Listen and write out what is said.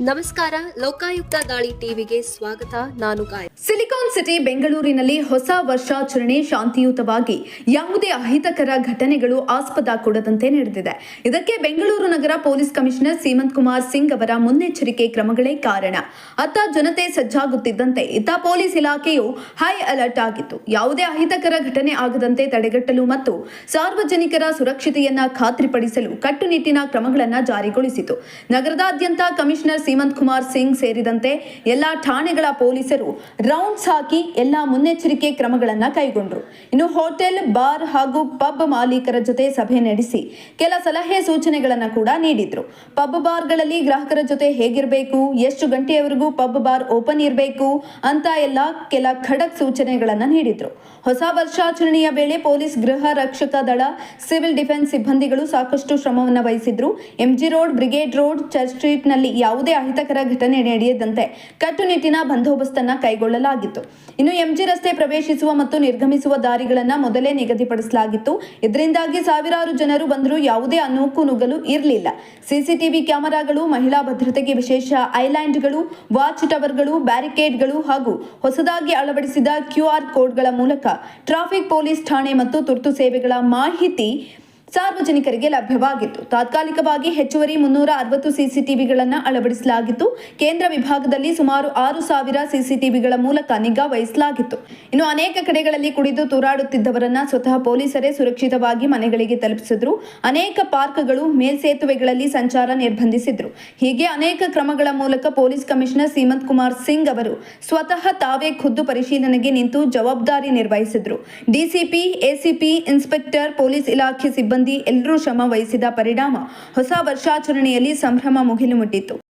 ನಮಸ್ಕಾರ, ಲೋಕಾಯುಕ್ತ ದಾಳಿ ಟಿವಿಗೆ ಸ್ವಾಗತ. ನಾನು ಗಾಯ. ಸಿಲಿಕಾನ್ ಸಿಟಿ, ಬೆಂಗಳೂರಿನಲ್ಲಿ ಹೊಸ ವರ್ಷಾಚರಣೆ ಶಾಂತಿಯುತವಾಗಿ ಯಾವುದೇ ಅಹಿತಕರ ಘಟನೆಗಳು ಆಸ್ಪದ ಕೊಡದಂತೆ ನಡೆದಿದೆ. ಇದಕ್ಕೆ ಬೆಂಗಳೂರು ನಗರ ಪೊಲೀಸ್ ಕಮಿಷನರ್ ಸೀಮಂತ್ ಕುಮಾರ್ ಸಿಂಗ್ ಅವರ ಮುನ್ನೆಚ್ಚರಿಕೆ ಕ್ರಮಗಳೇ ಕಾರಣ. ಅತ್ತ ಜನತೆ ಸಜ್ಜಾಗುತ್ತಿದ್ದಂತೆ ಇತ್ತ ಪೊಲೀಸ್ ಇಲಾಖೆಯು ಹೈ ಅಲರ್ಟ್ ಆಗಿತ್ತು. ಯಾವುದೇ ಅಹಿತಕರ ಘಟನೆ ಆಗದಂತೆ ತಡೆಗಟ್ಟಲು ಮತ್ತು ಸಾರ್ವಜನಿಕರ ಸುರಕ್ಷತೆಯನ್ನ ಖಾತ್ರಿಪಡಿಸಲು ಕಟ್ಟುನಿಟ್ಟಿನ ಕ್ರಮಗಳನ್ನು ಜಾರಿಗೊಳಿಸಿತು. ನಗರದಾದ್ಯಂತ ಕಮಿಷನರ್ ಸೀಮಂತ್ ಕುಮಾರ್ ಸಿಂಗ್ ಸೇರಿದಂತೆ ಎಲ್ಲಾ ಠಾಣೆಗಳ ಪೊಲೀಸರು ರೌಂಡ್ಸ್ ಹಾಕಿ ಎಲ್ಲಾ ಮುನ್ನೆಚ್ಚರಿಕೆ ಕ್ರಮಗಳನ್ನು ಕೈಗೊಂಡರು. ಇನ್ನು ಹೋಟೆಲ್, ಬಾರ್ ಹಾಗೂ ಪಬ್ ಮಾಲೀಕರ ಜೊತೆ ಸಭೆ ನಡೆಸಿ ಕೆಲ ಸಲಹೆ ಸೂಚನೆಗಳನ್ನು ಕೂಡ ನೀಡಿದ್ರು. ಪಬ್ ಬಾರ್ಗಳಲ್ಲಿ ಗ್ರಾಹಕರ ಜೊತೆ ಹೇಗಿರಬೇಕು, ಎಷ್ಟು ಗಂಟೆಯವರೆಗೂ ಪಬ್ ಬಾರ್ ಓಪನ್ ಇರಬೇಕು ಅಂತ ಎಲ್ಲ ಕೆಲ ಖಡಕ್ ಸೂಚನೆಗಳನ್ನು ನೀಡಿದ್ರು. ಹೊಸ ವರ್ಷಾಚರಣೆಯ ವೇಳೆ ಪೊಲೀಸ್ ಗೃಹ ರಕ್ಷಕ ದಳ, ಸಿವಿಲ್ ಡಿಫೆನ್ಸ್ ಸಿಬ್ಬಂದಿಗಳು ಸಾಕಷ್ಟು ಶ್ರಮವನ್ನು ವಹಿಸಿದ್ರು. MG road, Brigade road, church ಸ್ಟ್ರೀಟ್ನಲ್ಲಿ ಯಾವುದೇ ಅಹಿತಕರ ಘಟನೆ ನಡೆಯದಂತೆ ಕಟ್ಟುನಿಟ್ಟಿನ ಬಂದೋಬಸ್ತನ್ನ ಕೈಗೊಳ್ಳಲಾಗಿತ್ತು. ಇನ್ನು ಎಂಜಿ ರಸ್ತೆ ಪ್ರವೇಶಿಸುವ ಮತ್ತು ನಿರ್ಗಮಿಸುವ ದಾರಿಗಳನ್ನು ಮೊದಲೇ ನಿಗದಿಪಡಿಸಲಾಗಿತ್ತು. ಇದರಿಂದಾಗಿ ಸಾವಿರಾರು ಜನರು ಬಂದರೂ ಯಾವುದೇ ಅನೂಕು ನುಗ್ಗಲು ಇರಲಿಲ್ಲ. ಸಿಸಿಟಿವಿ ಕ್ಯಾಮೆರಾಗಳು, ಮಹಿಳಾ ಭದ್ರತೆಗೆ ವಿಶೇಷ ಐಲ್ಯಾಂಡ್ಗಳು, ವಾಚ್ ಟವರ್ಗಳು, ಬ್ಯಾರಿಕೇಡ್ಗಳು ಹಾಗೂ ಹೊಸದಾಗಿ ಅಳವಡಿಸಿದ ಕ್ಯೂಆರ್ ಕೋಡ್ಗಳ ಮೂಲಕ ಟ್ರಾಫಿಕ್ ಪೊಲೀಸ್ ಠಾಣೆ ಮತ್ತು ತುರ್ತು ಸೇವೆಗಳ ಮಾಹಿತಿ ಸಾರ್ವಜನಿಕರಿಗೆ ಲಭ್ಯವಾಗಿತ್ತು. ತಾತ್ಕಾಲಿಕವಾಗಿ ಹೆಚ್ಚುವರಿ ಮುನ್ನೂರ ಅರವತ್ತು ಸಿಸಿಟಿವಿಗಳನ್ನು ಅಳವಡಿಸಲಾಗಿತ್ತು. ಕೇಂದ್ರ ವಿಭಾಗದಲ್ಲಿ ಸುಮಾರು ಆರು ಸಾವಿರ ಸಿಸಿಟಿವಿಗಳ ಮೂಲಕ ನಿಗಾ ವಹಿಸಲಾಗಿತ್ತು. ಇನ್ನು ಅನೇಕ ಕಡೆಗಳಲ್ಲಿ ಕುಡಿದು ತೂರಾಡುತ್ತಿದ್ದವರನ್ನ ಸ್ವತಃ ಪೊಲೀಸರೇ ಸುರಕ್ಷಿತವಾಗಿ ಮನೆಗಳಿಗೆ ತಲುಪಿಸಿದ್ರು. ಅನೇಕ ಪಾರ್ಕ್ಗಳು, ಮೇಲ್ಸೇತುವೆಗಳಲ್ಲಿ ಸಂಚಾರ ನಿರ್ಬಂಧಿಸಿದ್ರು. ಹೀಗೆ ಅನೇಕ ಕ್ರಮಗಳ ಮೂಲಕ ಪೊಲೀಸ್ ಕಮಿಷನರ್ ಸೀಮಂತ್ ಕುಮಾರ್ ಸಿಂಗ್ ಅವರು ಸ್ವತಃ ತಾವೇ ಖುದ್ದು ಪರಿಶೀಲನೆಗೆ ನಿಂತು ಜವಾಬ್ದಾರಿ ನಿರ್ವಹಿಸಿದ್ರು. ಡಿಸಿಪಿ, ಎಸಿಪಿ, ಇನ್ಸ್ಪೆಕ್ಟರ್, ಪೊಲೀಸ್ ಇಲಾಖೆ ಸಿಬ್ಬಂದಿ ಎಲ್ಲರೂ ಶ್ರಮ ವಹಿಸಿದ ಪರಿಣಾಮ ಹೊಸ ವರ್ಷಾಚರಣೆಯಲ್ಲಿ ಸಂಭ್ರಮ ಮುಗಿಲು ಮುಟ್ಟಿತ್ತು.